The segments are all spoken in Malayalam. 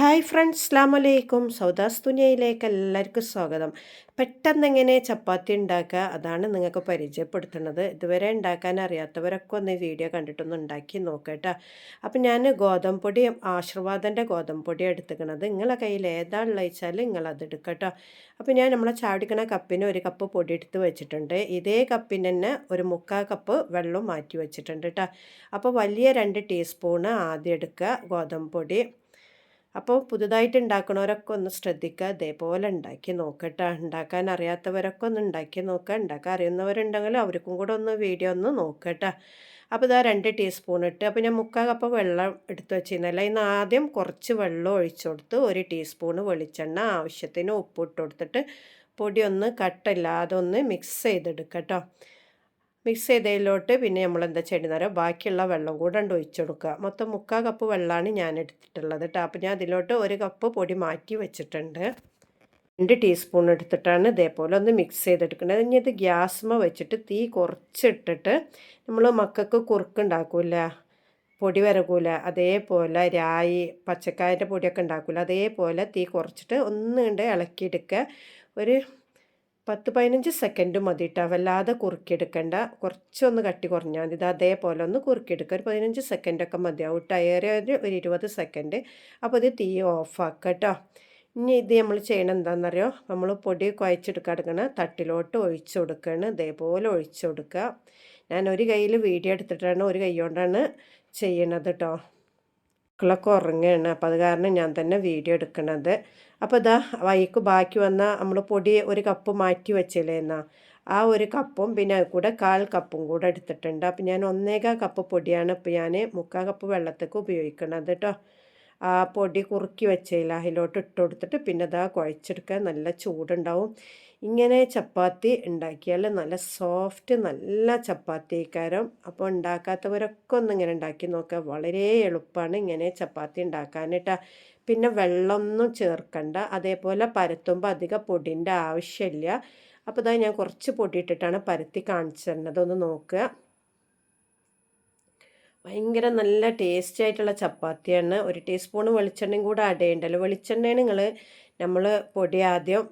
ഹായ് ഫ്രണ്ട്സ് അസ്ലാം അലൈക്കും സൗദാസ് തുനിയയിലേക്ക് എല്ലാവർക്കും സ്വാഗതം. പെട്ടെന്ന് എങ്ങനെ ചപ്പാത്തി ഉണ്ടാക്കുക അതാണ് നിങ്ങൾക്ക് പരിചയപ്പെടുത്തുന്നത്. ഇതുവരെ ഉണ്ടാക്കാൻ അറിയാത്തവരൊക്കെ ഒന്ന് വീഡിയോ കണ്ടിട്ടൊന്ന് ഉണ്ടാക്കി നോക്കട്ടോ. അപ്പം ഞാൻ ഗോതമ്പൊടി ആശീർവാദന്റെ ഗോതമ്പ് പൊടി എടുത്തുക്കണത് നിങ്ങളെ കയ്യിൽ ഏതാണെന്ന് വെച്ചാൽ നിങ്ങളത് എടുക്കട്ടോ. അപ്പോൾ ഞാൻ നമ്മളെ ചാടിക്കണ കപ്പിന് ഒരു കപ്പ് പൊടി എടുത്ത് വെച്ചിട്ടുണ്ട്. ഇതേ കപ്പിന് തന്നെ ഒരു മുക്കാൽ കപ്പ് വെള്ളം മാറ്റി വെച്ചിട്ടുണ്ട് കേട്ടോ അപ്പോൾ വലിയ രണ്ട് ടീസ്പൂണ് ആദ്യം എടുക്കുക ഗോതമ്പ് പൊടി. അപ്പോൾ പുതുതായിട്ട് ഉണ്ടാക്കണവരൊക്കെ ഒന്ന് ശ്രദ്ധിക്കുക ഇതേപോലെ ഉണ്ടാക്കി നോക്കട്ടെ. ഉണ്ടാക്കാൻ അറിയാത്തവരൊക്കെ ഒന്ന് ഉണ്ടാക്കി നോക്കുക ഉണ്ടാക്കാൻ അറിയുന്നവരുണ്ടെങ്കിൽ അവർക്കും കൂടെ ഒന്ന് വീഡിയോ ഒന്ന് നോക്കട്ടെ. അപ്പോൾ ഇതാ രണ്ട് ടീസ്പൂൺ ഇട്ട്. അപ്പോൾ ഞാൻ മുക്കാൽ കപ്പ് വെള്ളം എടുത്ത് വെച്ചിരുന്നല്ല. ഇന്ന് ആദ്യം കുറച്ച് വെള്ളം ഒഴിച്ചു കൊടുത്ത് ഒരു ടീസ്പൂണ് വെളിച്ചെണ്ണ ആവശ്യത്തിന് ഉപ്പ് ഇട്ട് കൊടുത്തിട്ട് പൊടി ഒന്ന് കട്ടില്ലാതെ ഒന്ന് മിക്സ് ചെയ്തെടുക്കട്ടോ. മിക്സ് ചെയ്തതിലോട്ട് പിന്നെ നമ്മൾ എന്താ ചെയ്യണമെന്നറിയാം ബാക്കിയുള്ള വെള്ളം കൂടെ ഉണ്ട് ഒഴിച്ചു കൊടുക്കുക മൊത്തം മുക്കാൽ കപ്പ് വെള്ളമാണ് ഞാൻ എടുത്തിട്ടുള്ളത് കേട്ടോ. അപ്പോൾ ഞാൻ അതിലോട്ട് ഒരു കപ്പ് പൊടി മാറ്റി വെച്ചിട്ടുണ്ട്. രണ്ട് ടീസ്പൂൺ എടുത്തിട്ടാണ് ഇതേപോലെ ഒന്ന് മിക്സ് ചെയ്തെടുക്കുന്നത്. ഇനി ഇത് ഗ്യാസ്മ വെച്ചിട്ട് തീ കുറച്ചിട്ടിട്ട് നമ്മൾ മക്കൾക്ക് കുറുക്കുണ്ടാക്കൂല പൊടി വരകൂല അതേപോലെ രായി പച്ചക്കായന്റെ പൊടിയൊക്കെ ഉണ്ടാക്കൂല അതേപോലെ തീ കുറച്ചിട്ട് ഒന്നുകൊണ്ട് ഇളക്കിയെടുക്കുക. ഒരു പത്ത് പതിനഞ്ച് സെക്കൻഡ് മതി കേട്ടോ വല്ലാതെ കുറുക്കിയെടുക്കണ്ട. കുറച്ചൊന്ന് കട്ടി കുറഞ്ഞാൽ മതി. ഇത് അതേപോലെ ഒന്ന് കുറുക്കിയെടുക്കുക ഒരു പതിനഞ്ച് സെക്കൻഡൊക്കെ മതിയാവും. ഏറെ ഒരു ഇരുപത് സെക്കൻഡ് അപ്പോൾ ഇത് തീ ഓഫാക്കുക കേട്ടോ ഇനി ഇത് നമ്മൾ ചെയ്യണം എന്താണെന്നറിയോ നമ്മൾ പൊടി കുഴച്ചെടുക്കാൻ എടുക്കണ. തട്ടിലോട്ട് ഒഴിച്ചു കൊടുക്കുകയാണ് ഇതേപോലെ ഒഴിച്ചു കൊടുക്കുക ഞാൻ ഒരു കയ്യിൽ വീഡിയോ എടുത്തിട്ടാണ് ഒരു കൈ കൊണ്ടാണ് ചെയ്യണത് കേട്ടോ മക്കളൊക്കെ ഉറങ്ങുകയാണ് അപ്പോൾ അത് കാരണം ഞാൻ തന്നെ വീഡിയോ എടുക്കണത്. അപ്പോൾ ഇതാ വൈക്ക് ബാക്കി വന്ന നമ്മൾ പൊടി ഒരു കപ്പ് മാറ്റി വെച്ചില്ലേ എന്നാൽ ആ ഒരു കപ്പും പിന്നെ കൂടെ കാൽ കപ്പും കൂടെ എടുത്തിട്ടുണ്ട്. അപ്പോൾ ഞാൻ ഒന്നേകാൽ കപ്പ് പൊടിയാണ് ഇപ്പോൾ ഞാൻ മുക്കാൽ കപ്പ് വെള്ളത്തേക്ക് ഉപയോഗിക്കണത് കേട്ടോ ആ പൊടി കുറുക്കി വെച്ചതിൽ അതിലോട്ട് ഇട്ട് കൊടുത്തിട്ട് പിന്നെ അതാ കുഴച്ചെടുക്കാൻ നല്ല ചൂടുണ്ടാവും. ഇങ്ങനെ ചപ്പാത്തി ഉണ്ടാക്കിയാൽ നല്ല സോഫ്റ്റ് നല്ല ചപ്പാത്തിക്കാരം അപ്പോൾ ഉണ്ടാക്കാത്തവരൊക്കെ ഒന്ന് ഇങ്ങനെ ഉണ്ടാക്കി നോക്കുക. വളരെ എളുപ്പമാണ് ഇങ്ങനെ ചപ്പാത്തി ഉണ്ടാക്കാനിട്ടാ. പിന്നെ വെള്ളമൊന്നും ചേർക്കണ്ട. അതേപോലെ പരത്തുമ്പോൾ അധികം പൊടിന്റെ ആവശ്യമില്ല. അപ്പോൾ ഇതാ ഞാൻ കുറച്ച് പൊടി ഇട്ടിട്ടാണ് പരത്തി കാണിച്ചു തരുന്നത്. ഒന്ന് നോക്കുക. ഭയങ്കര നല്ല ടേസ്റ്റി ആയിട്ടുള്ള ചപ്പാത്തിയാണ്. ഒരു ടീസ്പൂൺ വെളിച്ചെണ്ണയും കൂടെ ആഡ് ചെയ്യണ്ടല്ലോ. വെളിച്ചെണ്ണ നിങ്ങൾ നമ്മൾ പൊടി ആദ്യം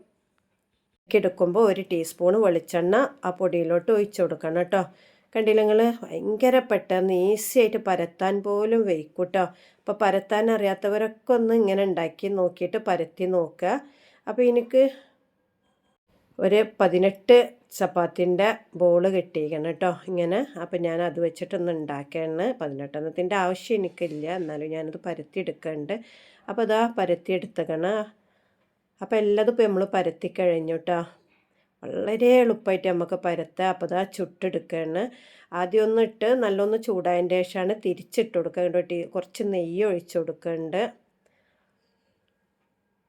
എടുക്കുമ്പോൾ ഒരു ടീസ്പൂൺ വെളിച്ചെണ്ണ ആ പൊടിയിലോട്ട് ഒഴിച്ചു കൊടുക്കണം കേട്ടോ കണ്ടില്ല നിങ്ങൾ ഭയങ്കര പെട്ടെന്ന് ഈസി ആയിട്ട് പരത്താൻ പോലും വയ്ക്കൂട്ടോ അപ്പോൾ പരത്താൻ അറിയാത്തവരൊക്കെ ഒന്ന് ഇങ്ങനെ ഉണ്ടാക്കി നോക്കിയിട്ട് പരത്തി നോക്കുക അപ്പോൾ എനിക്ക് ഒരു പതിനെട്ട് ചപ്പാത്തിന്റെ ബോൾ കിട്ടിയിരിക്കണം കേട്ടോ. ഇങ്ങനെ. അപ്പം ഞാൻ അത് വെച്ചിട്ടൊന്ന് ഉണ്ടാക്കുകയാണ് പതിനെട്ടെണ്ണത്തിന്റെ ആവശ്യം എനിക്കില്ല. എന്നാലും ഞാനത് പരത്തി എടുക്കുന്നുണ്ട് അപ്പോൾ അതാ പരത്തി എടുത്തക്കണം അപ്പോൾ എല്ലാതും ഇപ്പോൾ നമ്മൾ പരത്തി കഴിഞ്ഞു കേട്ടോ. വളരെ എളുപ്പമായിട്ട് നമുക്ക് പരത്തുക അപ്പോൾ അതാ ചുട്ടെടുക്കുകയാണ് ആദ്യം ഒന്നിട്ട് നല്ലൊന്ന് ചൂടായതിന്റെ ശേഷമാണ് തിരിച്ചിട്ട് കൊടുക്കുക. കുറച്ച് നെയ്യ് ഒഴിച്ചു കൊടുക്കുന്നുണ്ട്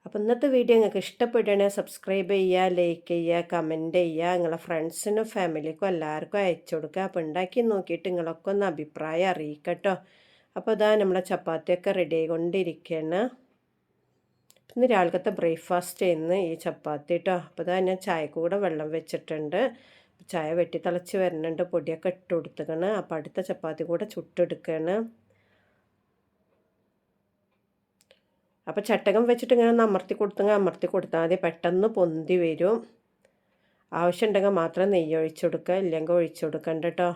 അപ്പോൾ ഇന്നത്തെ വീഡിയോ നിങ്ങൾക്ക് ഇഷ്ടപ്പെടുകയാണെങ്കിൽ സബ്സ്ക്രൈബ് ചെയ്യുക ലൈക്ക് ചെയ്യുക കമന്റ് ചെയ്യുക നിങ്ങളെ ഫ്രണ്ട്സിനും ഫാമിലിക്കും എല്ലാവർക്കും അയച്ചു കൊടുക്കുക. അപ്പോൾ ഉണ്ടാക്കി നോക്കിയിട്ട് നിങ്ങളൊക്കെ ഒന്ന് അഭിപ്രായം അറിയിക്കട്ടോ. അപ്പോൾ ഇതാ നമ്മളെ ചപ്പാത്തിയൊക്കെ റെഡി ആയിക്കൊണ്ടിരിക്കുകയാണ്. ഇന്ന് രാവിലത്തെ ബ്രേക്ക്ഫാസ്റ്റ് ചെയ്യുന്ന ഈ ചപ്പാത്തി കേട്ടോ അപ്പോൾ ഇതാ ഞാൻ ചായക്ക് കൂടെ വെള്ളം വെച്ചിട്ടുണ്ട്. ചായ വെട്ടി തിളച്ച് വരുന്നുണ്ട്. പൊടിയൊക്കെ ഇട്ട് കൊടുത്തുകയാണ് അപ്പോൾ അടുത്ത ചപ്പാത്തി കൂടെ ചുട്ടെടുക്കുകയാണ്. അപ്പോൾ ചട്ടകം വെച്ചിട്ട് ഇങ്ങനെ ഒന്ന് അമർത്തി കൊടുത്തെങ്കിൽ അമർത്തി കൊടുത്താൽ മതി. പെട്ടെന്ന് പൊന്തി വരും. ആവശ്യമുണ്ടെങ്കിൽ മാത്രം നെയ്യ് ഒഴിച്ചു കൊടുക്കുക ഇല്ലെങ്കിൽ ഒഴിച്ചു കൊടുക്കണ്ട കേട്ടോ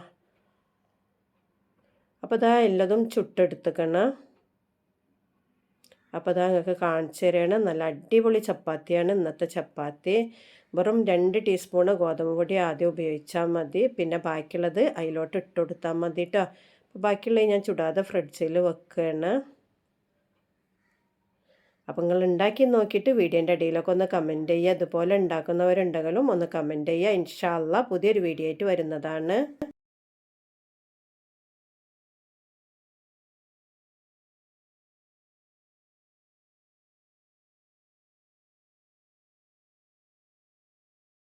അപ്പോൾ ഇതാ എല്ലതും ചുട്ടെടുത്തുക്കണം. അപ്പോൾ അതാ നിങ്ങൾക്ക് കാണിച്ചു തരികയാണ് നല്ല അടിപൊളി ചപ്പാത്തിയാണ് ഇന്നത്തെ ചപ്പാത്തി. വെറും രണ്ട് ടീസ്പൂണ് ഗോതമ്പ് പൊടി ആദ്യം ഉപയോഗിച്ചാൽ മതി. പിന്നെ ബാക്കിയുള്ളത് അതിലോട്ട് ഇട്ട് കൊടുത്താൽ മതി കേട്ടോ ബാക്കിയുള്ളത് ഞാൻ ചുടാതെ ഫ്രിഡ്ജിൽ വെക്കുകയാണ്. അപ്പോൾ നിങ്ങൾ ഉണ്ടാക്കി നോക്കിയിട്ട് വീഡിയോന്റെ അടിയിലൊക്കെ ഒന്ന് കമന്റ് ചെയ്യുക. അതുപോലെ ഉണ്ടാക്കുന്നവരുണ്ടെങ്കിലും ഒന്ന് കമന്റ് ചെയ്യുക. ഇൻഷാല്ല പുതിയൊരു വീഡിയോ ആയിട്ട് വരുന്നതാണ്.